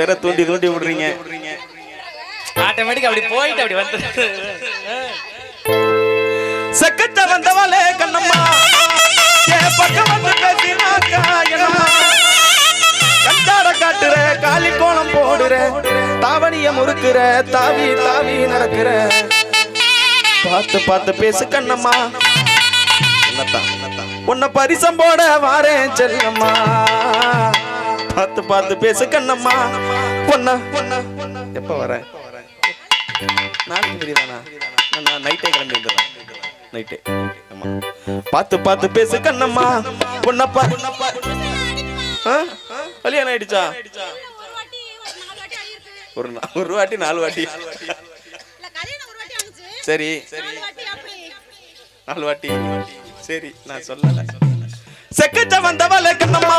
வேற தூண்டி தூண்டி விடுறீங்க. ஆட்டோமேட்டிக் அப்படி போயிட்டு அப்படி வந்து செக்கத்த வந்தவளே கண்ணம்மா. என் பக்கம் வந்து பேசினாக்கா என்னம்மா? கண்டாட காட்டுற காலி கோலம் போடுற தாவணிய முறுக்குற தாவி தாவி நடக்கிற. பார்த்து பார்த்து பேசு கண்ணம்மா. உன்னை பரிசம் போட வாரேன் செல்லம்மா. பார்த்து பார்த்து பேசு கண்ணம்மா. பொண்ணா. எப்ப வரேன் நாளைக்கு தெரியுதானா நான் நைட்டே கிளம்பி வந்துடுறேன். நைட்டே ஆமா. பார்த்து பார்த்து பேசு கண்ணம்மா. பொண்ணப்பா. ஆ? கல்யாணம் ஆயிடுச்சா? ஒரு ஒரு வாட்டி நாலு வாட்டி. சரி. நாலு வாட்டி. சரி நான் சொல்லல. செக்கச்ச வந்தவள கண்ணம்மா.